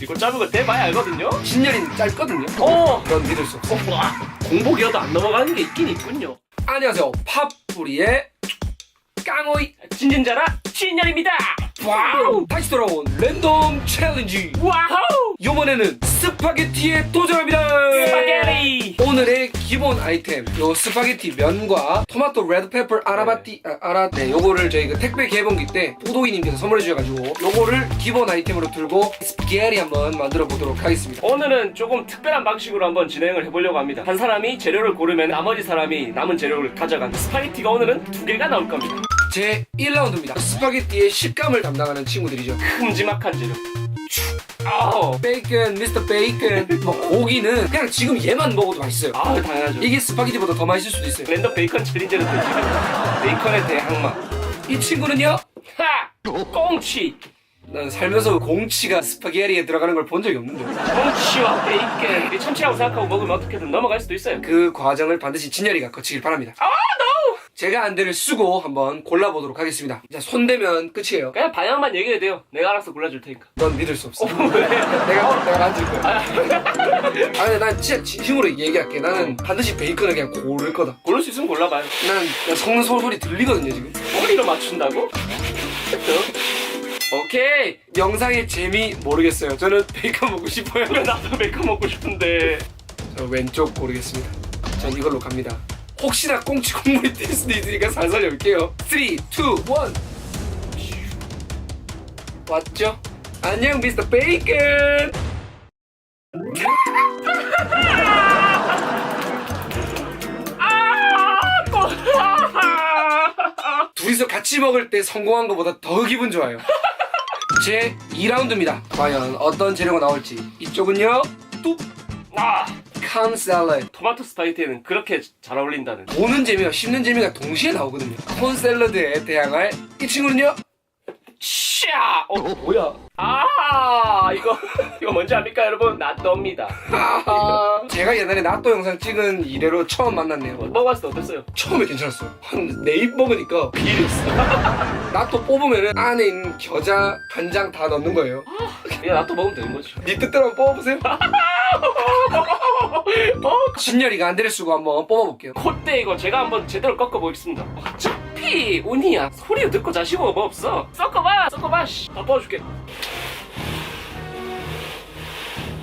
이거 짧은 거 대봐야 알거든요. 진열이는 짧거든요. 어. 넌 믿을 수 없어. 어, 와, 공복이어도 안 넘어가는 게 있긴 있군요. 안녕하세요. 팝뿌리의 깡호이 진진자라 진열입니다. 와우 다시 돌아온 랜덤 챌린지 와우. 이번에는 스파게티에 도전합니다 스파게티. 기본 아이템 요 스파게티 면과 토마토 레드페퍼 아라바티 아, 아라 네 요거를 저희 그 택배 개봉기 때 포도이님께서 선물해 주셔가지고 요거를 기본 아이템으로 들고 스파게티 한번 만들어 보도록 하겠습니다 오늘은 조금 특별한 방식으로 한번 진행을 해보려고 합니다. 한 사람이 재료를 고르면 나머지 사람이 남은 재료를 가져간 스파게티가 오늘은 두 개가 나올 겁니다. 제 1라운드입니다 스파게티의 식감을 담당하는 친구들이죠 큼지막한 재료. 아우. 베이컨 미스터 베이컨 뭐 고기는 그냥 지금 얘만 먹어도 맛있어요 아우 당연하죠. 이게 스파게티보다 더 맛있을 수도 있어요 랜덤 베이컨 또 지금 베이컨에 대한 항막. 이 친구는요 하! 꽁치. 난 살면서 공치가 스파게티에 들어가는 걸 본 적이 없는데 꽁치와 베이컨. 이 참치라고 생각하고 먹으면 어떻게든 넘어갈 수도 있어요. 그 과정을 반드시 진열이가 거치길 바랍니다 아! 제가 안대를 쓰고 한번 골라보도록 하겠습니다 자 손대면 끝이에요 그냥 방향만 얘기해도 돼요. 내가 알아서 골라줄 테니까. 넌 믿을 수 없어 왜? 내가 내가 만질 거야 아, 아 근데 난 진짜 진심으로 얘기할게 나는 반드시 베이컨을 그냥 고를 거다 고를 수 있으면 골라봐요. 나는 그냥 섞는 소- 소리 들리거든요 지금 머리로 맞춘다고? 오케이. 영상의 재미 모르겠어요 저는 베이컨 먹고 싶어요 왜 나도 베이컨 먹고 싶은데. 저 왼쪽 고르겠습니다. 전 이걸로 갑니다. 혹시나 꽁치 국물이 될 수도 있으니까 살살 열게요. 3, 2, 1. 왔죠? 안녕, 미스터 베이컨! 아! 또- 둘이서 같이 먹을 때 성공한 것보다 더 기분 좋아요. 제 2라운드입니다. 과연 어떤 재료가 나올지. 이쪽은요, 뚝! 아! 칸 샐러드. 토마토 스파게티에는 그렇게 잘 어울린다는. 보는 재미와 씹는 재미가 동시에 나오거든요. 콘 샐러드에 대항할 이 친구는요, 샤! 어, 뭐야? 아, 이거, 이거 뭔지 압니까, 여러분? 나또입니다. 제가 옛날에 나또 영상 찍은 이래로 처음 만났네요. 먹어봤을 때 어땠어요? 처음에 괜찮았어요. 한 네 입 먹으니까 비렸어. 나또 뽑으면은 안에 있는 겨자, 간장 다 넣는 거예요. 야, 나또 먹으면 되는 거죠. 네 뜻대로 한번 뽑아보세요. 어, 진열이가 안대를 쓰고 한번 뽑아볼게요. 콧대 이거 제가 한번 제대로 꺾어보겠습니다. 어차피 운이야. 소리 듣고 자시고 뭐 없어. 섞어봐, 섞어봐. 씨. 다 뽑아줄게.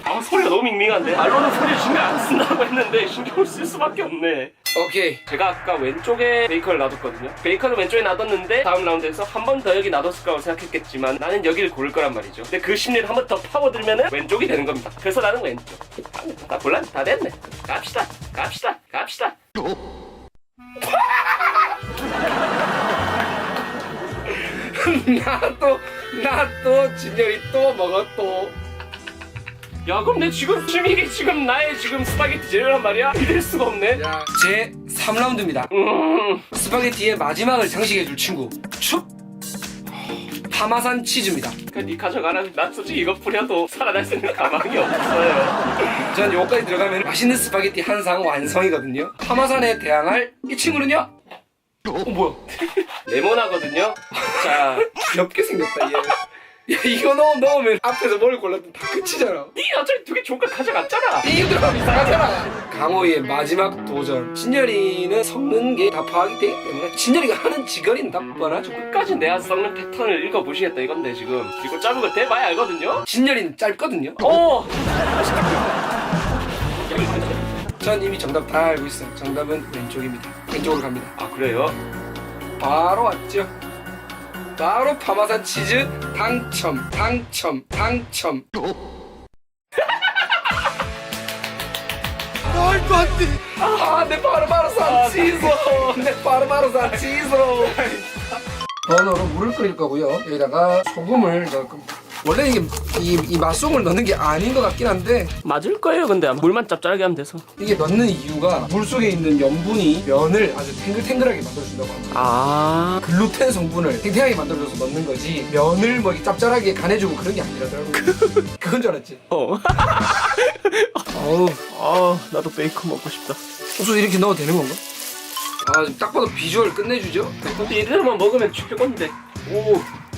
아, 소리가 너무 밍밍한데? 말로는 소리 신경 안 쓴다고 했는데 신경을 쓸 수밖에 없네. 오케이. 제가 아까 왼쪽에 베이컨을 놔뒀거든요. 베이컨을 왼쪽에 놔뒀는데 다음 라운드에서 한 번 더 여기 놔뒀을 거라고 생각했겠지만 나는 여기를 고를 거란 말이죠. 근데 그 심리를 한 번 더 파고들면은 왼쪽이 되는 겁니다. 그래서 나는 왼쪽. 아, 다 골라? 다 됐네. 갑시다. 갑시다. 갑시다. 나 또, 나 또, 진열이 또 먹어 또. 야 그럼 내 지금 지금 이게 지금 나의 지금 스파게티 재료란 말이야? 믿을 수가 없네. 자, 제 3라운드입니다. 음. 스파게티의 마지막을 장식해줄 친구. 축! 파마산 치즈입니다. 그냥 니 가져가라. 난 솔직히 이거 뿌려도 살아날 수 있는 가망이 없어요. 전 여기까지 들어가면 맛있는 스파게티 한 상 완성이거든요. 파마산에 대항할 이 친구는요? 어, 뭐야? 레몬하거든요. 자, 귀엽게 생겼다, 얘. 야, 이거 넣, 넣으면 앞에서 뭘 골라도 다 끝이잖아. 니 어차피 두개 좋은 거 가져갔잖아. 이거 들어가면 이상하잖아. 강호의 마지막 도전. 진열이는 섞는 게 다 파악이 되기 때문에 진열이가 하는 지거리는 다 뻔하죠. 끝까지 내가 썩는 패턴을 읽어보시겠다 이건데 지금. 이거 짧은 거 대봐야 알거든요. 진열이는 짧거든요. 어. 전 이미 정답 다 알고 있어요. 정답은 왼쪽입니다. 왼쪽으로 갑니다. 아 그래요? 바로 왔죠. 바로 파마산 치즈 당첨, 당첨, 당첨. 말도 안 돼. 아, 내 바로 바로 산 치즈. 내 바로 바로 산 치즈. 버너로 물을 끓일 거고요. 여기다가 소금을 넣을 겁니다. 원래 이게 이, 이 맛소금을 넣는 게 아닌 것 같긴 한데 맞을 거예요 근데 아마. 물만 짭짤하게 하면 돼서. 이게 넣는 이유가 물 속에 있는 염분이 면을 아주 탱글탱글하게 만들어준다고 합니다. 아. 글루텐 성분을 탱탱하게 만들어줘서 넣는 거지 면을 뭐 이렇게 짭짤하게 간해주고 그런 게 아니라더라고요 그건 줄 알았지 어. 어우 아 나도 베이컨 먹고 싶다. 소스 이렇게 넣어도 되는 건가? 아 지금 딱 봐도 비주얼 끝내주죠? 근데 이대로만 먹으면 최고인데. 오.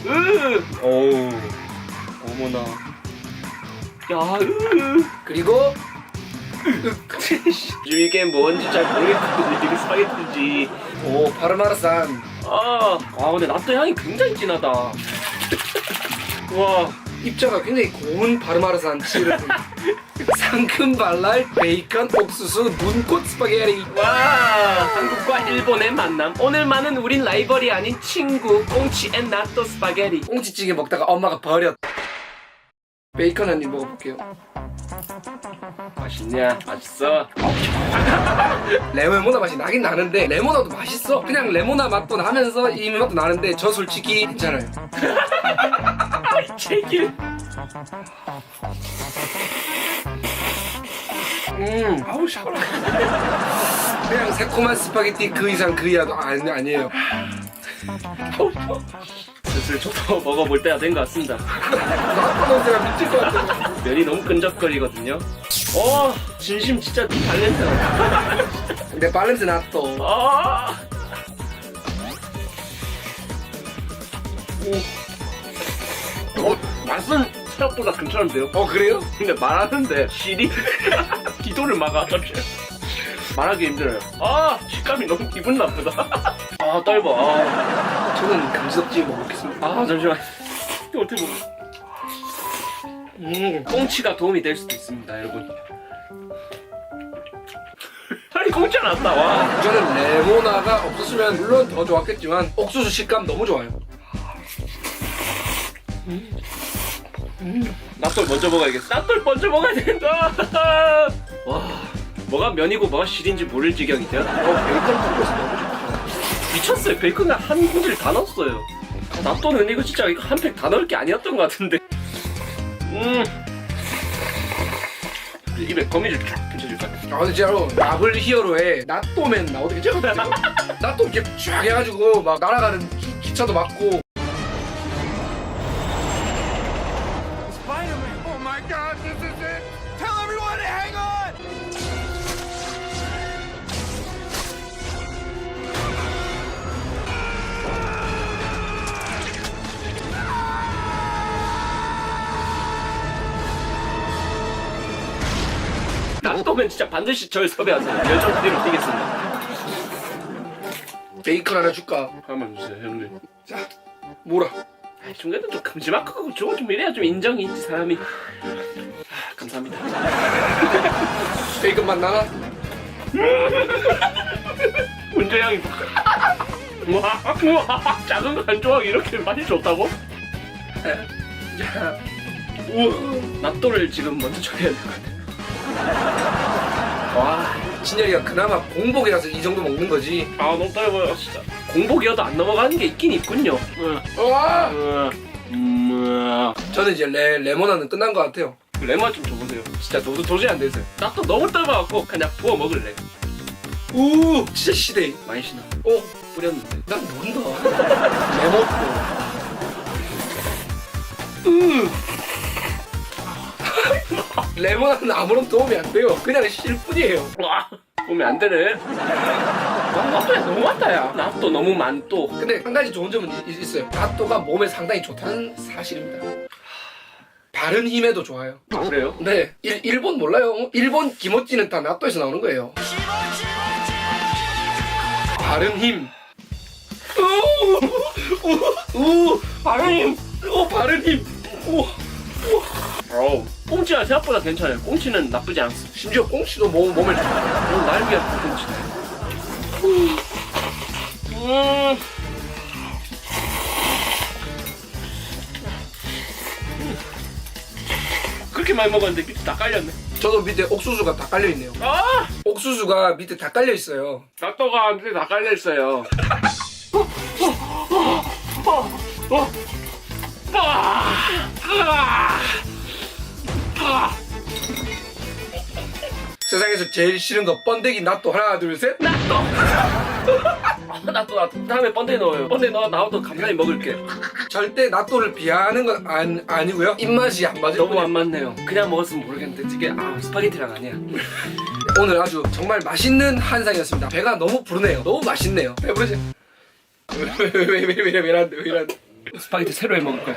으. 오. 어머나. 야, 으. 그리고 지금 이게 뭔지 잘 모르겠거든요. 이게 스파게티인지. 오 파르마르산 아, 아 근데 나또 향이 굉장히 진하다. 와, 입자가 굉장히 고운 파르마르산 치즈를 상큼 발랄 베이컨 옥수수 눈꽃 스파게티 와, 한국과 일본의 만남. 오늘만은 우린 라이벌이 아닌 친구. 꽁치 앤 나또 스파게티. 꽁치찌개 먹다가 엄마가 버렸 베이컨 한입 먹어볼게요 맛있냐? 맛있어. 레모나 맛이 나긴 나는데 레모나도 맛있어 그냥 레모나 맛도 나면서 이 맛도 나는데 저 솔직히 괜찮아요 제길. 음 아우 샤워라 그냥 새콤한 스파게티 그 이상 그 이하도 아니, 아니에요 슬슬 저도 먹어볼 때가 된 것 같습니다. 제가 미칠 것 같아 면이 너무 끈적거리거든요. 어, 진심 진짜 달렌트 나. 근데 발렌스 나또 아. 오. 어, 맛은 생각보다 괜찮은데요? 어 그래요? 근데 말하는데 실이 기도를 막아 말하기 힘들어요. 아 식감이 너무 기분 나쁘다. 아 떨버. 아, 저는 감지덕지 먹겠습니다 아 잠시만. 이거 어떻게 먹어? 음 꽁치가 도움이 될 수도 있습니다, 여러분. 아니 꽁치 나왔다 와. 저는 레모나가 없었으면 물론 더 좋았겠지만 옥수수 식감 너무 좋아요 낫돌 먼저 먹어야겠어. 낫돌 먼저 먹어야 된다. 와, 뭐가 면이고 뭐가 실인지 모를 지경이죠. 어 베이컨 있어 너무 좋다 미쳤어요. 베이컨을 한 군질 다 넣었어요. 낫돌은 이거 진짜 이거 한 팩 다 넣을 게 아니었던 것 같은데. 음. 입에 거미줄 쫙 붙여줄까? 아 근데 진짜로 마블 히어로에 나또맨 나오도 괜찮거든요 나또 이렇게 쫙 해가지고 막 날아가는 기, 기차도 맞고 낫돌은 진짜 반드시 절 섭외하세요. 열정 그대로 뛰겠습니다. 베이컨 하나 줄까? 한번 주세요, 형님. 자 뭐라 아, 중간에 좀 큼지막하고 저거 좀 이래야 좀 인정이 있지 사람이. 아, 감사합니다. 베이컨 맛 나나? 문제 양이 와, 우와, 작은 거한 조각 이렇게 맛이 좋다고? 자 우와, 낫또를 지금 먼저 처리해야 될 것 같아. 와, 진열이가 그나마 공복이라서 이 정도 먹는 거지 아 너무 떨어요 진짜. 공복이어도 안 넘어가는 게 있긴 있군요. 응. 와 응. 음, 저는 이제 레, 레모나는 끝난 것 같아요 레몬 좀 줘보세요. 진짜 도저, 도저히 안 되세요. 낫또 너무 떨어갖고 그냥 부어 먹을래. 우 진짜 시대 많이 신나. 어? 뿌렸는데. 난 모른다 레몬도 으 레몬은 아무런 도움이 안 돼요 그냥 실 뿐이에요 와, 보면 안 되네. 와, 낫또야 너무 많다 야. 낫또 너무 많또. 근데 한 가지 좋은 점은 있- 있어요 낫또가 몸에 상당히 좋다는 사실입니다 바른 힘에도 좋아요 그래요? 네 일, 일본 몰라요 일본 기모찌는 다 낫또에서 나오는 거예요 바른 힘 우우 바른 힘 오, 바른 힘 오. 어우, 꽁치가 생각보다 괜찮아요. 꽁치는 나쁘지 않습니다. 심지어 꽁치도 몸, 몸에 좋아 오늘 날 위한 꽁치. 음. 그렇게 많이 먹었는데 밑에 다 깔렸네. 저도 밑에 옥수수가 다 깔려 있네요 아! 옥수수가 밑에 다 깔려 있어요 낫또가 밑에 다 깔려 있어요. 어, 아! 아! 아! 세상에서 제일 싫은 거 번데기 낫또 하나 둘셋 낫또! 아, 낫또 낫또 다음에 번데 넣어요. 번데 넣어 나와도 감사히 먹을게. 절대 낫또를 비하하는 건 아니, 아니고요 입맛이 안 맞을 너무 뿐이에요 안 맞네요. 그냥 먹었으면 모르겠는데 이게 아 스파게티랑 아니야. 오늘 아주 정말 맛있는 한상이었습니다 배가 너무 부르네요 너무 맛있네요 배부르지? 왜왜왜왜왜왜왜왜 이러는데 왜 이러는데 스파게티 새로 해 먹을 거야.